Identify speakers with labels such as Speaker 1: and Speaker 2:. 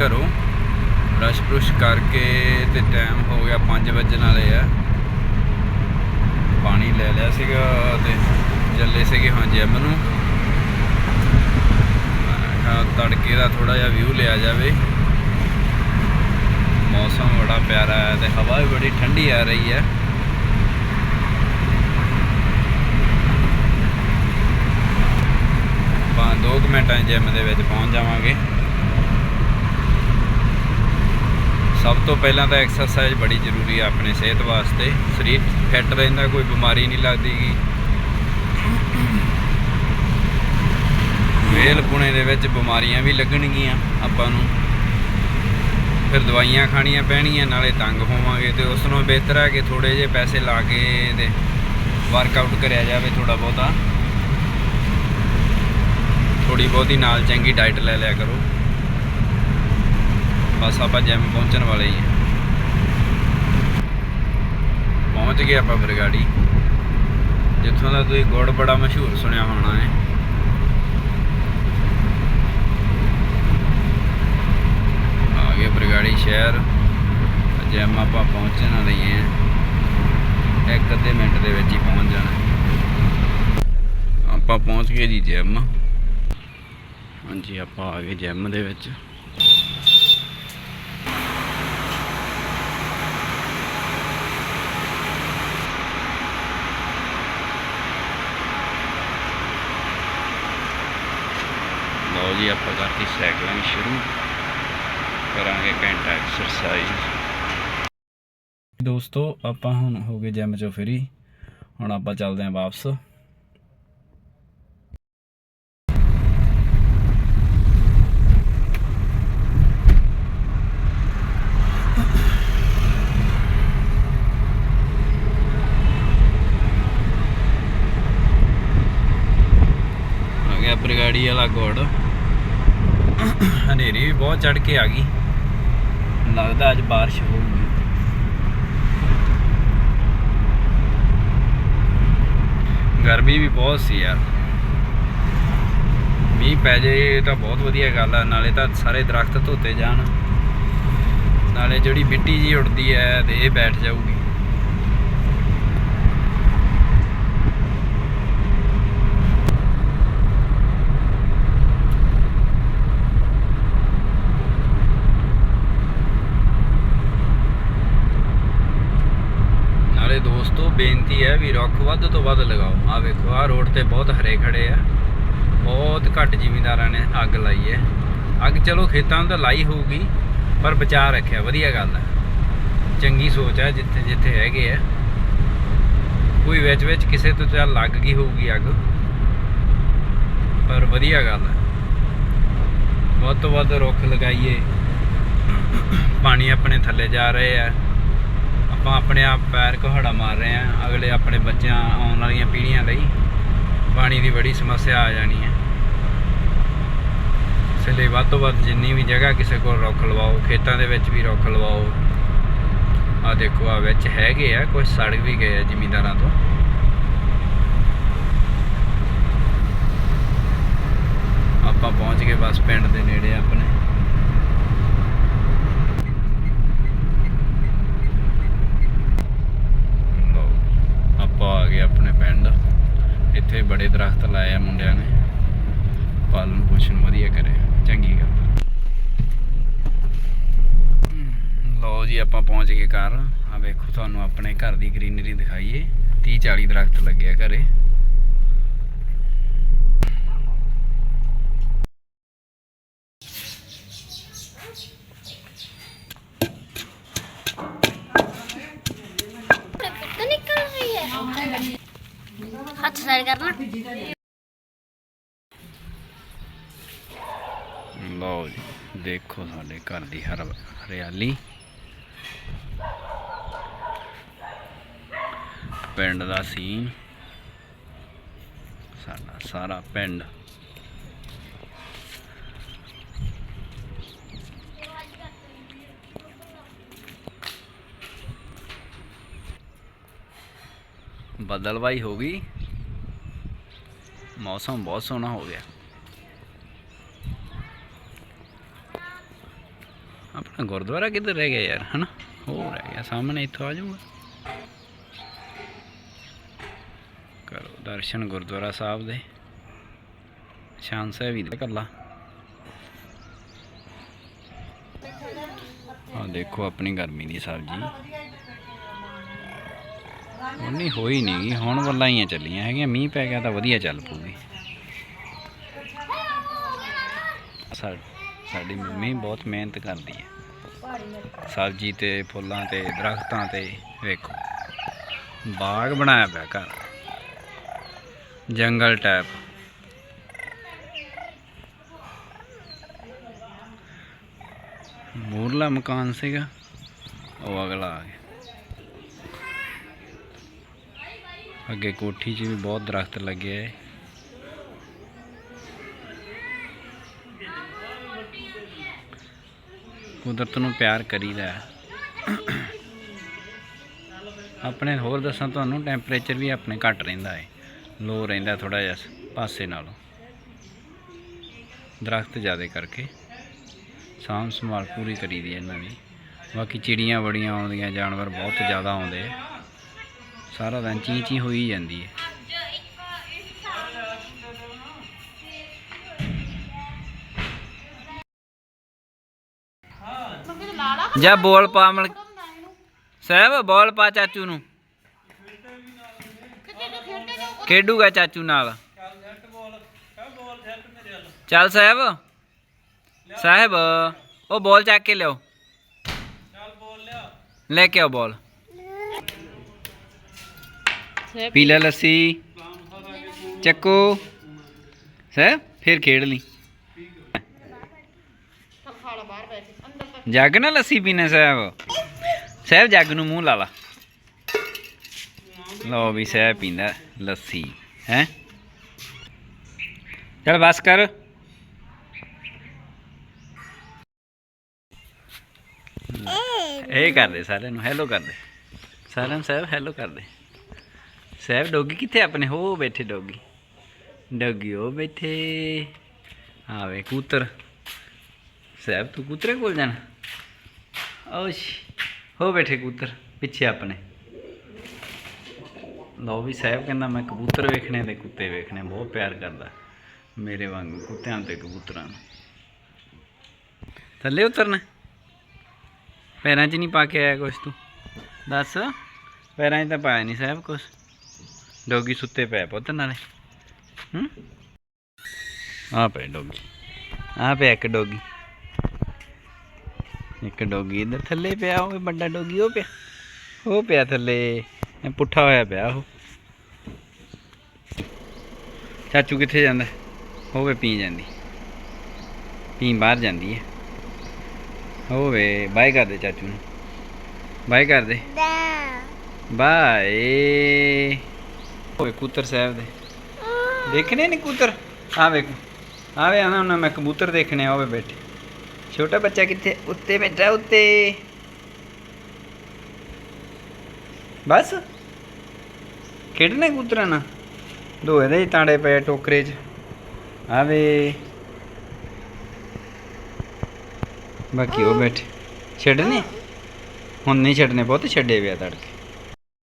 Speaker 1: ਘਰੋਂ। Brush brush ਕਰਕੇ ਤੇ ਟਾਈਮ ਹੋ ਗਿਆ 5 ਵਜਣ ਵਾਲੇ ਆ। ਪਾਣੀ ਲੈ ਲਿਆ ਸੀਗਾ ਤੇ ਚੱਲੇ ਸੀਗੇ ਹਾਂ ਜਿਮ ਨੂੰ। ਤੜਕੇ ਦਾ ਥੋੜਾ ਜਿਹਾ ਵਿਊ ਲਿਆ ਜਾਵੇ। ਮੌਸਮ ਬੜਾ ਪਿਆਰਾ ਹੈ ਤੇ ਹਵਾ ਵੀ ਬੜੀ ਠੰਡੀ ਆ ਰਹੀ ਹੈ। ਆਪਾਂ 2 ਮਿੰਟਾਂ ਜਿਮ ਦੇ ਵਿੱਚ ਪਹੁੰਚ ਜਾਵਾਂਗੇ। ਸਭ ਤੋਂ ਪਹਿਲਾਂ ਤਾਂ ਐਕਸਰਸਾਈਜ਼ ਬੜੀ ਜ਼ਰੂਰੀ ਆ ਆਪਣੀ ਸਿਹਤ ਵਾਸਤੇ। ਸਰੀਰ ਫਿੱਟ ਰਹਿੰਦਾ, ਕੋਈ ਬਿਮਾਰੀ ਨਹੀਂ ਲੱਗਦੀਗੀ ਵੇਲ ਪੁਣੇ ਦੇ ਵਿੱਚ ਬਿਮਾਰੀਆਂ ਵੀ ਲੱਗਣਗੀਆਂ ਆਪਾਂ ਨੂੰ। ਫਿਰ ਦਵਾਈਆਂ ਖਾਣੀਆਂ ਪੈਣੀਆਂ, ਨਾਲੇ ਤੰਗ ਹੋਵਾਂਗੇ ਤੇ ਉਸ ਨੂੰ ਬਿਹਤਰ ਹੈ ਕਿ ਥੋੜੇ ਜਿਹੇ ਪੈਸੇ ਲਾ ਕੇ ਤੇ ਵਰਕਆਊਟ ਕਰਿਆ ਜਾਵੇ ਥੋੜਾ ਬਹੁਤਾ। ਥੋੜੀ ਬਹੁਤੀ ਨਾਲ ਚੰਗੀ ਡਾਈਟ ਲੈ ਲਿਆ ਕਰੋ। ਬਸ ਆਪਾਂ ਜੈਮ ਪਹੁੰਚਣ ਵਾਲੇ ਹੀ ਹਾਂ। ਪਹੁੰਚ ਗਏ ਆਪਾਂ ਬਰਗਾੜੀ ਜਿੱਥੋਂ ਦਾ ਤੁਸੀਂ ਗੁੜ ਬੜਾ ਮਸ਼ਹੂਰ ਸੁਣਿਆ ਹੋਣਾ ਹੈ। ਆ ਗਏ ਬਰਗਾੜੀ ਸ਼ਹਿਰ। ਜੈਮ ਆਪਾਂ ਪਹੁੰਚਣ ਵਾਲੇ ਹੀ ਹਾਂ। ਇੱਕ ਅੱਧੇ ਮਿੰਟ ਦੇ ਵਿੱਚ ਹੀ ਪਹੁੰਚ ਜਾਣਾ ਆਪਾਂ ਪਹੁੰਚ ਗਏ ਜੀ ਜੈਮ ਹਾਂਜੀ, ਆਪਾਂ ਆ ਗਏ ਜੈਮ ਦੇ ਵਿੱਚ। ਲਓ ਜੀ, ਆਪਾਂ ਕਰਤੀ ਸਾਈਕਲਿੰਗ ਸ਼ੁਰੂ। ਕਰਾਂਗੇ ਘੰਟਾ ਐਕਸਰਸਾਈਜ਼ ਦੋਸਤੋ, ਆਪਾਂ ਹੁਣ ਹੋ ਗਏ ਜਿਮ ਚੋਂ ਫਰੀ। ਹੁਣ ਆਪਾਂ ਚੱਲਦੇ ਆਂ ਵਾਪਸ। ਆ ਗਿਆ ਬਰਗਾੜੀ ਵਾਲਾ ਗੁੜ। ਹਨੇਰੀ ਵੀ ਬਹੁਤ ਚੜ ਕੇ ਆ ਗਈ। ਲੱਗਦਾ ਅੱਜ ਬਾਰਿਸ਼ ਹੋਊਗੀ। ਗਰਮੀ ਵੀ ਬਹੁਤ ਸੀ ਯਾਰ। ਮੀਂਹ ਪੈ ਜੇ ਤਾਂ ਬਹੁਤ ਵਧੀਆ ਗੱਲ ਆ, ਨਾਲੇ ਤਾਂ ਸਾਰੇ ਦਰਖਤ ਧੋਤੇ ਜਾਣ। ਨਾਲੇ ਜਿਹੜੀ ਮਿੱਟੀ ਜੀ ਉੱਡਦੀ ਹੈ ਤੇ ਇਹ ਬੈਠ ਜਾਊਗੀ ਨਾਲੇ ਦੋਸਤੋ ਬੇਨਤੀ ਹੈ ਵੀ ਰੁੱਖ ਵੱਧ ਤੋਂ ਵੱਧ ਲਗਾਓ। ਆ ਵੇਖੋ ਆ ਰੋਡ ਤੇ ਬਹੁਤ ਹਰੇ ਖੜੇ ਆ। ਬਹੁਤ ਘੱਟ ਜ਼ਿਮੀਂਦਾਰਾਂ ਨੇ ਅੱਗ ਲਾਈ ਹੈ। ਅੱਗ ਚਲੋ ਖੇਤਾਂ ਨੂੰ ਤਾਂ ਲਾਈ ਹੋਊਗੀ, ਪਰ ਬਚਾ ਰੱਖਿਆ, ਵਧੀਆ ਗੱਲ ਹੈ। ਚੰਗੀ ਸੋਚ ਹੈ ਜਿੱਥੇ ਜਿੱਥੇ ਹੈਗੇ ਆ। ਕੋਈ ਵਿੱਚ ਵਿੱਚ ਕਿਸੇ ਤੋਂ ਚੱਲ ਲੱਗ ਗਈ ਹੋਊਗੀ ਅੱਗ। ਪਰ ਵਧੀਆ ਗੱਲ ਹੈ। ਵੱਧ ਤੋਂ ਵੱਧ ਰੁੱਖ ਲਗਾਈਏ। ਪਾਣੀ ਆਪਣੇ ਥੱਲੇ ਜਾ ਰਹੇ ਆ। ਆਪਾਂ ਆਪਣੇ ਆਪ ਪੈਰ ਕੁਹਾੜਾ ਮਾਰ ਰਹੇ ਆ ਅਗਲੇ ਆਪਣੇ ਬੱਚਿਆਂ ਆਉਣ ਵਾਲੀਆਂ ਪੀੜ੍ਹੀਆਂ ਲਈ ਪਾਣੀ ਦੀ ਬੜੀ ਸਮੱਸਿਆ ਆ ਜਾਣੀ ਹੈ। ਇਸ ਲਈ ਵੱਧ ਤੋਂ ਵੱਧ ਜਿੰਨੀ ਵੀ ਜਗ੍ਹਾ ਕਿਸੇ ਕੋਲ ਰੁੱਖ ਲਵਾਓ, ਖੇਤਾਂ ਦੇ ਵਿੱਚ ਵੀ ਰੁੱਖ ਲਵਾਓ ਆ ਦੇਖੋ ਆ ਵਿੱਚ ਹੈਗੇ ਆ ਕੁਝ ਸੜ ਵੀ ਗਏ ਆ ਜ਼ਿਮੀਂਦਾਰਾਂ ਤੋਂ। ਆਪਾਂ ਪਹੁੰਚ ਗਏ ਬਸ ਪਿੰਡ ਦੇ ਨੇੜੇ ਆਪਣੇ ਲਓ ਆਪਾਂ ਆ ਗਏ ਆਪਣੇ ਪਿੰਡ ਇੱਥੇ ਬੜੇ ਦਰਖਤ ਲਾਏ ਆ ਮੁੰਡਿਆਂ ਨੇ। ਪਾਲਣ ਪੋਸ਼ਣ ਵਧੀਆ ਕਰਿਆ ਚੰਗੀ ਗੱਲ। ਲਓ ਜੀ, ਆਪਾਂ ਪਹੁੰਚ ਗਏ ਘਰ। ਆ ਵੇਖੋ, ਤੁਹਾਨੂੰ ਆਪਣੇ ਘਰ ਦੀ ਗ੍ਰੀਨਰੀ ਦਿਖਾਈਏ। 30 40 ਦਰਖਤ ਲੱਗੇ ਆ ਘਰੇ।
Speaker 2: ਟਰਾਈ
Speaker 1: ਲਓ ਜੀ, ਦੇਖੋ ਸਾਡੇ ਘਰ ਦੀ ਹਰ ਹਰਿਆਲੀ। ਪਿੰਡ ਦਾ ਸੀਨ ਸਾਡਾ ਸਾਰਾ ਪਿੰਡ। ਬਦਲਵਾਈ ਹੋ ਗਈ। ਮੌਸਮ ਬਹੁਤ ਸੋਹਣਾ ਹੋ ਗਿਆ। ਆਪਣਾ ਗੁਰਦੁਆਰਾ ਕਿੱਧਰ ਰਹਿ ਗਿਆ ਯਾਰ, ਹਨਾ? ਉਹ ਰਹਿ ਗਿਆ, ਸਾਹਮਣੇ ਇੱਥੋਂ ਆ ਜਾਊਗਾ। ਕਰੋ ਦਰਸ਼ਨ ਗੁਰਦੁਆਰਾ ਸਾਹਿਬ ਦੇ। ਸ਼ਾਨ ਸਾਹਿਬ ਹੀ ਦੇ ਕੱਲਾ ਆ ਦੇਖੋ ਆਪਣੀ ਗਰਮੀ ਦੀ ਸਬਜ਼ੀ। ਹੁਣ ਨਹੀਂ ਹੋਈ ਨਹੀਂ ਹੁਣ ਵੱਲਾਂ ਹੀ ਚੱਲੀਆਂ, ਹੈਗੀਆਂ, ਮੀਂਹ ਪੈ ਗਿਆ ਤਾਂ ਵਧੀਆ ਚੱਲ ਪੂਗੀ ਸਾਡੀ ਮੰਮੀ ਬਹੁਤ ਮਿਹਨਤ ਕਰਦੀ ਹੈ ਸਬਜ਼ੀ ਤੇ, ਫੁੱਲਾਂ ਤੇ, ਦਰਖਤਾਂ ਤੇ, ਵੇਖੋ, ਬਾਗ ਬਣਾਇਆ ਪਿਆ ਘਰ। ਜੰਗਲ ਟਾਈਪ ਮੂਰਲਾ ਮਕਾਨ ਸੀਗਾ, ਉਹ ਅਗਲਾ ਆ ਗਿਆ। ਅੱਗੇ ਕੋਠੀ 'ਚ ਵੀ ਬਹੁਤ ਦਰਖਤ ਲੱਗੇ ਐ ਕੁਦਰਤ ਨੂੰ ਪਿਆਰ ਕਰੀਦਾ ਆਪਣੇ ਹੋਰ ਦੱਸਾਂ ਤੁਹਾਨੂੰ ਟੈਂਪਰੇਚਰ ਵੀ ਆਪਣੇ ਘੱਟ ਰਹਿੰਦਾ ਹੈ। ਲੋ ਰਹਿੰਦਾ ਥੋੜਾ ਜਿਹਾ ਪਾਸੇ ਨਾਲੋਂ। ਦਰਖਤ ਜ਼ਿਆਦਾ ਕਰਕੇ। ਸਾਂਭ ਸੰਭਾਲ ਪੂਰੀ ਕਰੀਦੀ ਹੈ ਇਹਨਾਂ ਦੀ ਬਾਕੀ ਚਿੜੀਆਂ ਬੜੀਆਂ ਆਉਂਦੀਆਂ, ਜਾਨਵਰ ਬਹੁਤ ਜ਼ਿਆਦਾ ਆਉਂਦੇ ਆ। ਸਾਰਾ ਦਿਨ ਚੀ ਚੀ ਹੋਈ ਜਾਂਦੀ ਹੈ। ਜਾ ਬੋਲ ਪਾ ਮਲ ਸਾਹਿਬ, ਬੋਲ ਪਾ ਚਾਚੂ ਨੂੰ। ਖੇਡੂਗਾ ਚਾਚੂ ਨਾਲ। ਚੱਲ ਸਾਹਿਬ। ਸਾਹਿਬ, ਉਹ ਬੋਲ ਚੱਕ ਕੇ ਲਿਓ ਲੈ ਕੇ ਆਓ ਬੋਲ। ਪੀ ਲੈ ਲੱਸੀ। ਚੱਕੋ। ਸਹਿਬ ਫਿਰ ਖੇਡ ਲਈ। ਜੱਗ ਨਾ ਲੱਸੀ ਪੀਣਾ ਸਾਹਿਬ। ਸਾਹਿਬ, ਜੱਗ ਨੂੰ ਮੂੰਹ ਲਾ ਲਾ। ਲਓ ਵੀ ਸਾਹਿਬ ਪੀਂਦਾ ਲੱਸੀ, ਹੈ। ਚਲ ਬਸ ਕਰ। ਇਹ ਕਰਦੇ ਸਾਰਿਆਂ ਨੂੰ ਹੈਲੋ ਕਰਦੇ। ਸਾਰਿਆਂ ਨੂੰ ਸਾਹਿਬ ਹੈਲੋ ਕਰਦੇ। ਸਾਹਿਬ ਡੋਗੀ ਕਿੱਥੇ ਆਪਣੇ? ਹੋ ਬੈਠੇ ਡੋਗੀ। ਡੋਗੀ, ਉਹ ਬੈਠੇ। ਆਵੇ ਕੂਤਰ। ਸਾਹਿਬ, ਤੂੰ ਕੂਤਰੇ ਕੋਲ ਜਾਣਾ? ਓਸ਼, ਹੋ ਬੈਠੇ ਕੂਤਰ, ਪਿੱਛੇ ਆਪਣੇ। ਲਓ ਵੀ ਸਾਹਿਬ ਕਹਿੰਦਾ, ਮੈਂ ਕਬੂਤਰ ਵੇਖਣੇ ਤੇ ਕੁੱਤੇ ਵੇਖਣੇ, ਬਹੁਤ ਪਿਆਰ ਕਰਦਾ। ਮੇਰੇ ਵਾਂਗੂ ਕੁੱਤਿਆਂ ਤੇ ਕਬੂਤਰਾਂ ਨੂੰ। ਥੱਲੇ ਉਤਰਨਾ। ਪੈਰਾਂ 'ਚ ਨਹੀਂ ਪਾ ਕੇ ਆਇਆ ਕੁਛ ਤੂੰ। ਦੱਸ, ਪੈਰਾਂ 'ਚ ਤਾਂ ਪਾਇਆ ਨਹੀਂ ਸਾਹਿਬ ਕੁਛ। ਡੋਗੀ ਸੁੱਤੇ ਪਏ ਪੁੱਤ ਨਾਲੇ। ਹੂੰ? ਆ ਪਏ ਡੋਗੀ। ਆ ਪਿਆ ਇੱਕ ਡੋਗੀ। ਇੱਕ ਡੋਗੀ ਇੱਧਰ ਥੱਲੇ ਪਿਆ ਉਹ ਵੱਡਾ ਡੋਗੀ ਉਹ ਪਿਆ। ਉਹ ਪਿਆ ਥੱਲੇ ਪੁੱਠਾ ਹੋਇਆ ਪਿਆ ਉਹ। ਚਾਚੂ ਕਿੱਥੇ ਜਾਂਦਾ? ਹੋਵੇ ਪੀ ਜਾਂਦੀ। ਪੀ ਬਾਹਰ ਜਾਂਦੀ ਹੈ ਹੋਵੇ ਬਾਏ ਕਰ ਦੇ ਚਾਚੂ ਨੂੰ। ਬਾਏ ਕਰ ਦੇ। ਬਾਏ। ਹੋਵੇ ਕਬੂਤਰ ਸਾਹਿਬ ਦੇ। ਦੇਖਣੇ ਨਹੀਂ ਕਬੂਤਰ? ਆ ਵੇਖ। ਆਵੇ ਆਣਾ ਉਹਨਾਂ ਮੈਂ ਕਬੂਤਰ ਦੇਖਣੇ ਆ ਹੋਵੇ ਬੈਠੇ। ਛੋਟਾ ਬੱਚਾ ਕਿੱਥੇ? ਉੱਤੇ ਬੈਠਾ, ਉੱਤੇ। ਬਸ। ਖੇਡਣਾ ਕਬੂਤਰਾਂ ਨਾਲ? ਦੋ ਇਹਦੇ ਹੀ ਤਾੜੇ ਪਏ ਟੋਕਰੇ 'ਚ। ਆਵੇ ਬਾਕੀ ਉਹ ਬੈਠੇ। ਛੱਡਨੇ ਹੁਣ ਨਹੀਂ ਛੱਡਨੇ ਬਹੁਤ ਛੱਡੇ ਪਿਆ ਤੜਕੇ।